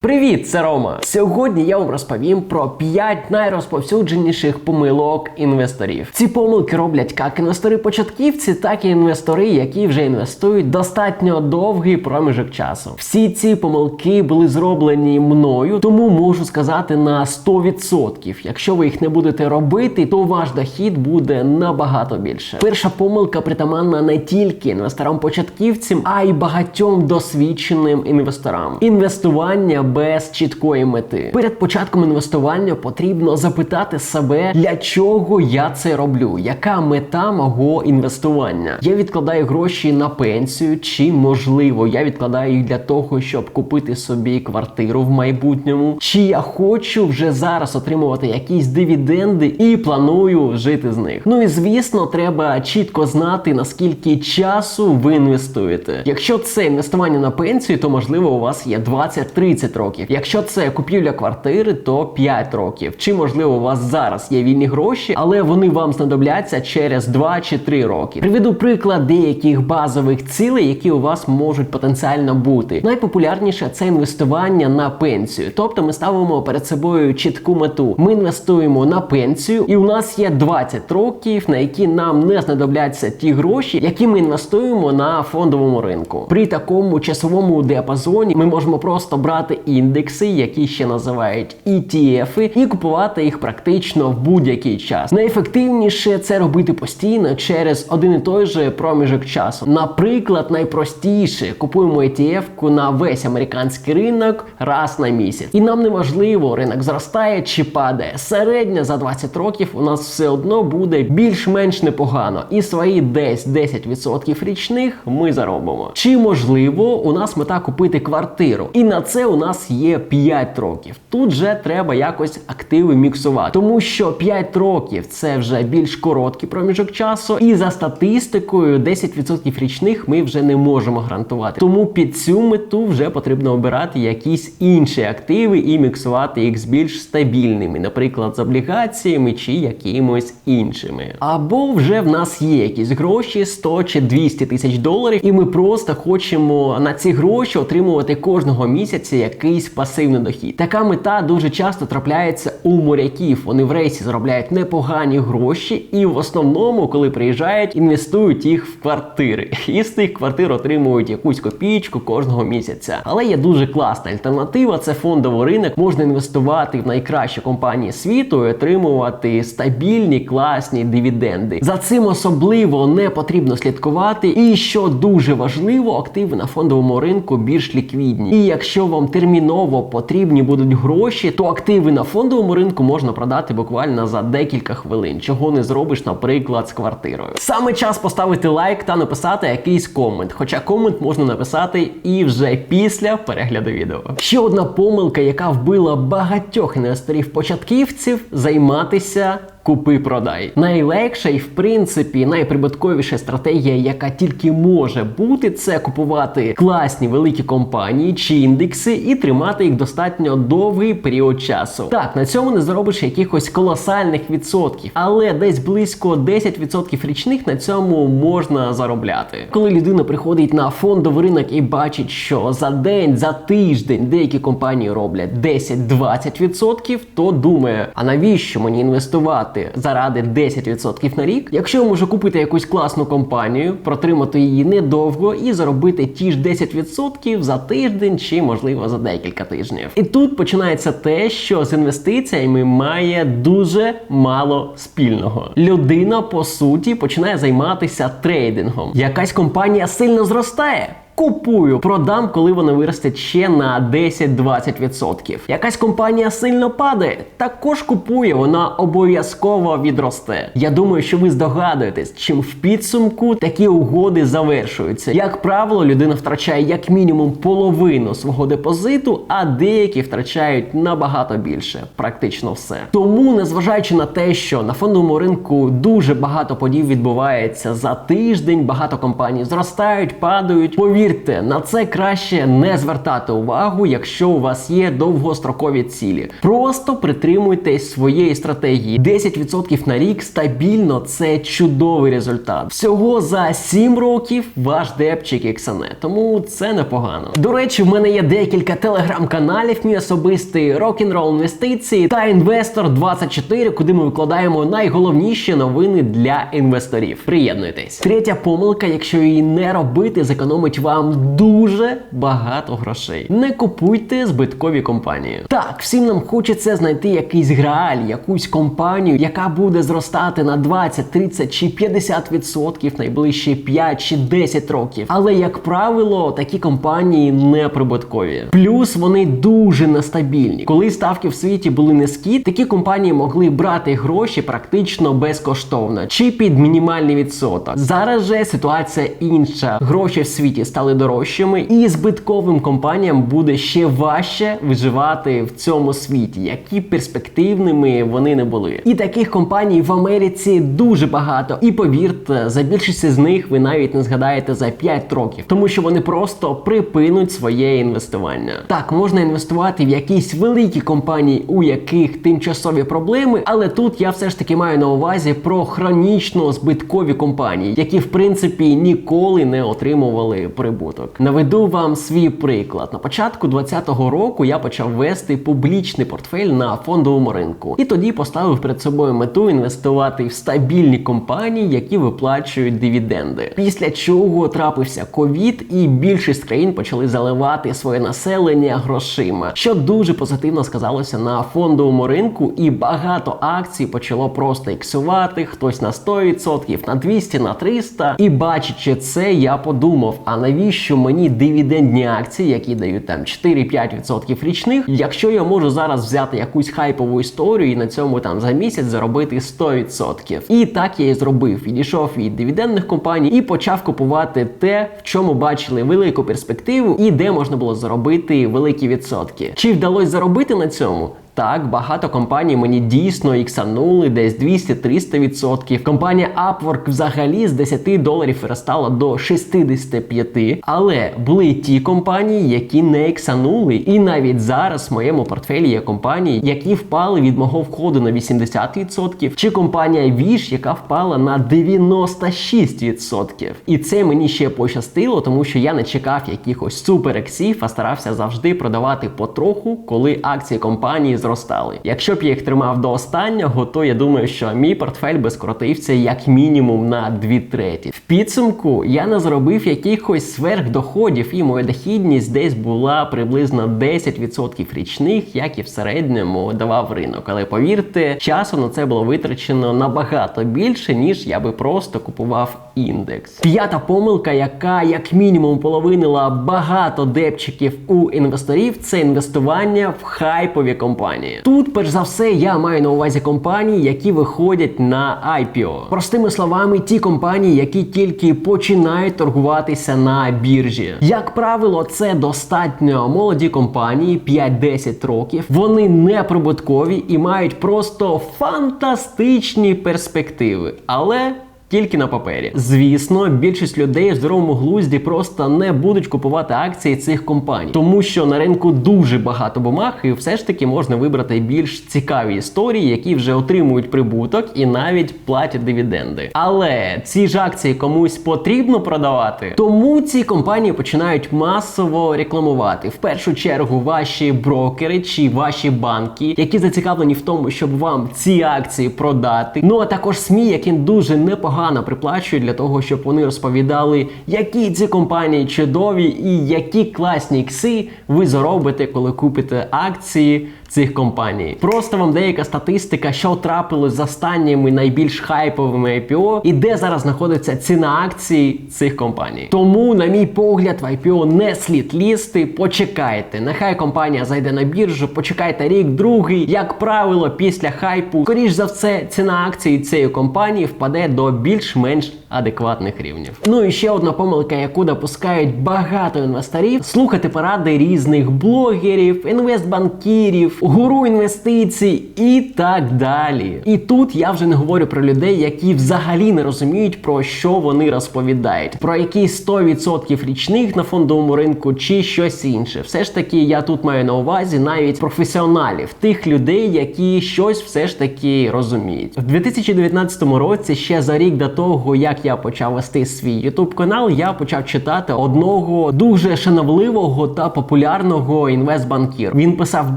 Привіт, це Рома. Сьогодні я вам розповім про 5 найрозповсюдженіших помилок інвесторів. Ці помилки роблять як інвестори-початківці, так і інвестори, які вже інвестують достатньо довгий проміжок часу. Всі ці помилки були зроблені мною, тому можу сказати на 100%. Якщо ви їх не будете робити, то ваш дохід буде набагато більше. Перша помилка притаманна не тільки інвесторам-початківцям, а й багатьом досвідченим інвесторам. Інвестування без чіткої мети. Перед початком інвестування потрібно запитати себе, для чого я це роблю, яка мета мого інвестування. Я відкладаю гроші на пенсію, чи можливо я відкладаю їх для того, щоб купити собі квартиру в майбутньому, чи я хочу вже зараз отримувати якісь дивіденди і планую жити з них. Ну і звісно, треба чітко знати наскільки часу ви інвестуєте. Якщо це інвестування на пенсію, то можливо у вас є 20-30 років. Якщо це купівля квартири, то 5 років. Чи можливо у вас зараз є вільні гроші, але вони вам знадобляться через 2 чи 3 роки. Приведу приклад деяких базових цілей, які у вас можуть потенціально бути. Найпопулярніше це інвестування на пенсію. Тобто ми ставимо перед собою чітку мету. Ми інвестуємо на пенсію, і у нас є 20 років, на які нам не знадобляться ті гроші, які ми інвестуємо на фондовому ринку. При такому часовому діапазоні ми можемо просто брати індекси, які ще називають ETF, і купувати їх практично в будь-який час. Найефективніше це робити постійно через один і той же проміжок часу. Наприклад, найпростіше купуємо ETF на весь американський ринок раз на місяць, і нам не важливо, ринок зростає чи падає. Середня за 20 років у нас все одно буде більш-менш непогано, і свої десь 10% річних ми заробимо. Чи можливо у нас мета купити квартиру? І на це у нас є 5 років. Тут же треба якось активи міксувати, тому що 5 років це вже більш короткий проміжок часу, і за статистикою 10% річних ми вже не можемо гарантувати. Тому під цю мету вже потрібно обирати якісь інші активи і міксувати їх з більш стабільними, наприклад, з облігаціями чи якимось іншими. Або вже в нас є якісь гроші 100 чи 200 тисяч доларів, і ми просто хочемо на ці гроші отримувати кожного місяця якийсь пасивний дохід. Така мета дуже часто трапляється у моряків. Вони в рейсі заробляють непогані гроші, і в основному, коли приїжджають, інвестують їх в квартири. І з тих квартир отримують якусь копійку кожного місяця. Але є дуже класна альтернатива. Це фондовий ринок. Можна інвестувати в найкращі компанії світу і отримувати стабільні класні дивіденди. За цим особливо не потрібно слідкувати. І що дуже важливо, активи на фондовому ринку більш ліквідні. І якщо вам терміново потрібні будуть гроші, то активи на фондовому ринку можна продати буквально за декілька хвилин, чого не зробиш, наприклад, з квартирою. Саме час поставити лайк та написати якийсь комент. Хоча комент можна написати і вже після перегляду відео. Ще одна помилка, яка вбила багатьох інвесторів-початківців, займатися. Купи-продай. Найлегша і в принципі найприбутковіша стратегія, яка тільки може бути, це купувати класні великі компанії чи індекси і тримати їх достатньо довгий період часу. Так, на цьому не заробиш якихось колосальних відсотків, але десь близько 10% річних на цьому можна заробляти. Коли людина приходить на фондовий ринок і бачить, що за день, за тиждень деякі компанії роблять 10-20%, то думає, а навіщо мені інвестувати? Заради 10% на рік, якщо я можу купити якусь класну компанію, протримати її недовго і заробити ті ж 10% за тиждень чи, можливо, за декілька тижнів. І тут починається те, що з інвестиціями має дуже мало спільного. Людина по суті починає займатися трейдингом. Якась компанія сильно зростає. Купую, продам, коли вона виросте ще на 10-20%. Якась компанія сильно падає, також купує, вона обов'язково відросте. Я думаю, що ви здогадуєтесь, чим в підсумку такі угоди завершуються. Як правило, людина втрачає як мінімум половину свого депозиту, а деякі втрачають набагато більше, практично все. Тому, незважаючи на те, що на фондовому ринку дуже багато подій відбувається за тиждень, багато компаній зростають, падають. Повірте, Повірте, на це краще не звертати увагу, якщо у вас є довгострокові цілі. Просто притримуйтесь своєї стратегії. 10% на рік стабільно це чудовий результат. Всього за 7 років ваш депчик іксане, тому це непогано. До речі, в мене є декілька телеграм-каналів, мій особистий рок-н-рол інвестиції та інвестор 24, куди ми викладаємо найголовніші новини для інвесторів. Приєднуйтесь. Третя помилка, якщо її не робити, зекономить вам дуже багато грошей. Не купуйте збиткові компанії. Так, всім нам хочеться знайти якийсь грааль, якусь компанію, яка буде зростати на 20, 30 чи 50% найближчі 5 чи 10 років. Але як правило, такі компанії не прибуткові. Плюс вони дуже нестабільні. Коли ставки в світі були низькі, такі компанії могли брати гроші практично безкоштовно чи під мінімальний відсоток. Зараз же ситуація інша. Гроші в світі стали дорожчими, і збитковим компаніям буде ще важче виживати в цьому світі, які перспективними вони не були. І таких компаній в Америці дуже багато. І повірте, за більшість з них ви навіть не згадаєте за 5 років, тому що вони просто припинуть своє інвестування. Так, можна інвестувати в якісь великі компанії, у яких тимчасові проблеми, але тут я все ж таки маю на увазі про хронічно збиткові компанії, які в принципі ніколи не отримували прибуток. Наведу вам свій приклад. На початку 2020 року я почав вести публічний портфель на фондовому ринку, і тоді поставив перед собою мету інвестувати в стабільні компанії, які виплачують дивіденди. Після чого трапився ковід, і більшість країн почали заливати своє населення грошима, що дуже позитивно сказалося на фондовому ринку, і багато акцій почало просто іксувати, хтось на 100%, на 200, на 300. І бачачи це, я подумав: а навіщо мені дивідендні акції, які дають там 4-5% річних, якщо я можу зараз взяти якусь хайпову історію і на цьому там за місяць заробити 100%. І так я і зробив. Відійшов від дивідендних компаній і почав купувати те, в чому бачили велику перспективу і де можна було заробити великі відсотки. Чи вдалося заробити на цьому? Так, багато компаній мені дійсно іксанули десь 200-300%. Компанія Upwork взагалі з 10 доларів виростала до 65. Але були ті компанії, які не іксанули. І навіть зараз в моєму портфелі є компанії, які впали від мого входу на 80%, чи компанія Wish, яка впала на 96%. І це мені ще пощастило, тому що я не чекав якихось супер ексів, а старався завжди продавати потроху, коли акції компанії зростали. Якщо б я їх тримав до останнього, то я думаю, що мій портфель би скоротився як мінімум на 2 треті. В підсумку я не заробив якихось сверхдоходів, і моя дохідність десь була приблизно 10% річних, як і в середньому давав ринок. Але повірте, часу на це було витрачено набагато більше, ніж я би просто купував індекс. П'ята помилка, яка як мінімум половинила багато депчиків у інвесторів, це інвестування в хайпові компанії. Тут, перш за все, я маю на увазі компанії, які виходять на IPO. Простими словами, ті компанії, які тільки починають торгуватися на біржі. Як правило, це достатньо молоді компанії, 5-10 років. Вони не прибуткові і мають просто фантастичні перспективи. Але тільки на папері. Звісно, більшість людей в здоровому глузді просто не будуть купувати акції цих компаній, тому що на ринку дуже багато бумаг, і все ж таки можна вибрати більш цікаві історії, які вже отримують прибуток і навіть платять дивіденди. Але ці ж акції комусь потрібно продавати, тому ці компанії починають масово рекламувати. В першу чергу ваші брокери чи ваші банки, які зацікавлені в тому, щоб вам ці акції продати. Ну а також СМІ, яким дуже непогано непогано приплачують для того, щоб вони розповідали, які ці компанії чудові і які класні ікси ви заробите, коли купите акції цих компаній. Просто вам деяка статистика, що трапилось з останніми найбільш хайповими IPO і де зараз знаходиться ціна акцій цих компаній. Тому, на мій погляд, в IPO не слід лізти. Почекайте. Нехай компанія зайде на біржу, почекайте рік, другий. Як правило, після хайпу, скоріш за все, ціна акцій цієї компанії впаде до більш-менш адекватних рівнів. Ну і ще одна помилка, яку допускають багато інвесторів: слухати поради різних блогерів, інвестбанкірів, гуру інвестицій і так далі. І тут я вже не говорю про людей, які взагалі не розуміють про що вони розповідають, про якісь 100% річних на фондовому ринку чи щось інше. Все ж таки, я тут маю на увазі навіть професіоналів, тих людей, які щось все ж таки розуміють. В 2019 році, ще за рік до того, як я почав вести свій YouTube канал, я почав читати одного дуже шановливого та популярного інвестбанкір. Він писав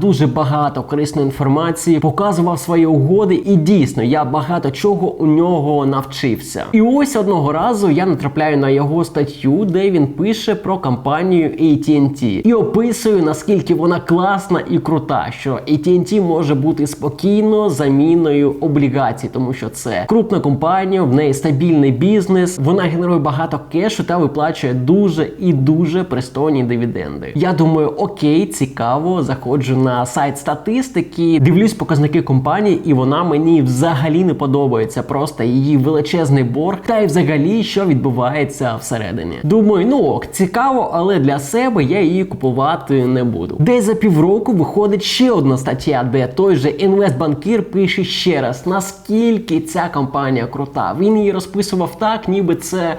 дуже багато корисної інформації, показував свої угоди, і дійсно я багато чого у нього навчився. І ось одного разу я натрапляю на його статтю, де він пише про компанію AT&T і описує наскільки вона класна і крута, що AT&T може бути спокійно заміною облігацій, тому що це крупна компанія, в неї стабільний бізнес, вона генерує багато кешу та виплачує дуже і дуже пристойні дивіденди. Я думаю, окей, цікаво, заходжу на сайт статистики, дивлюсь показники компанії, і вона мені взагалі не подобається. Просто її величезний борг, та й взагалі що відбувається всередині. Думаю, ну ок, цікаво, але для себе я її купувати не буду. Десь за півроку виходить ще одна стаття, де той же інвестбанкір пише ще раз, наскільки ця компанія крута. Він її розписував так, ніби це.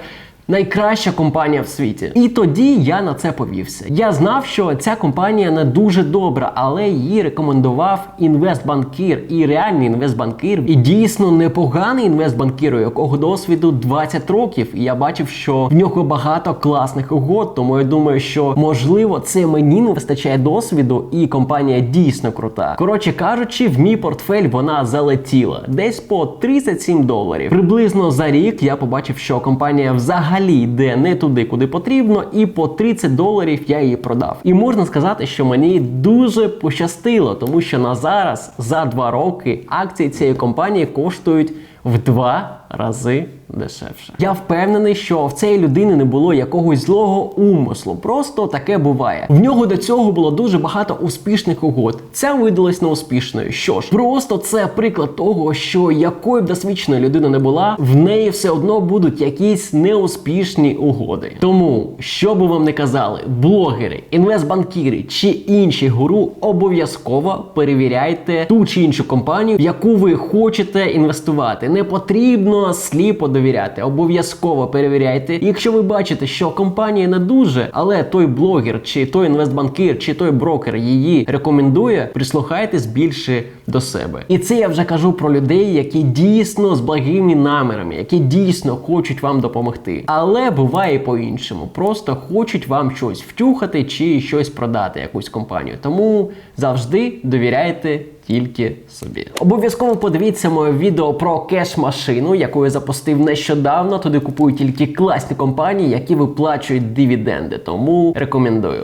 Найкраща компанія в світі, і тоді я на це повівся. Я знав, що ця компанія не дуже добра, але її рекомендував інвестбанкір і реальний інвестбанкір, і дійсно непоганий інвестбанкір, у якого досвіду 20 років. І я бачив, що в нього багато класних угод. Тому я думаю, що можливо це мені не вистачає досвіду, і компанія дійсно крута. Коротше кажучи, в мій портфель вона залетіла десь по 37 доларів. Приблизно за рік я побачив, що компанія взагалі йде не туди, куди потрібно, і по 30 доларів я її продав. І можна сказати, що мені дуже пощастило, тому що на зараз за два роки акції цієї компанії коштують в два рази дешевше. Я впевнений, що в цієї людини не було якогось злого умислу. Просто таке буває. В нього до цього було дуже багато успішних угод. Ця видалась неуспішною. Що ж, просто це приклад того, що якою б досвідченою людина не була, в неї все одно будуть якісь неуспішні угоди. Тому, що би вам не казали, блогери, інвестбанкіри чи інші гуру обов'язково перевіряйте ту чи іншу компанію, в яку ви хочете інвестувати. Не потрібно сліпо довіряти. Обов'язково перевіряйте. Якщо ви бачите, що компанія не дуже, але той блогер, чи той інвестбанкір, чи той брокер її рекомендує, прислухайтесь більше до себе. І це я вже кажу про людей, які дійсно з благими намірами, які дійсно хочуть вам допомогти. Але буває по-іншому. Просто хочуть вам щось втюхати чи щось продати, якусь компанію. Тому завжди довіряйте тільки собі. Обов'язково подивіться моє відео про кеш-машину, яку я запустив нещодавно. Туди купують тільки класні компанії, які виплачують дивіденди. Тому рекомендую.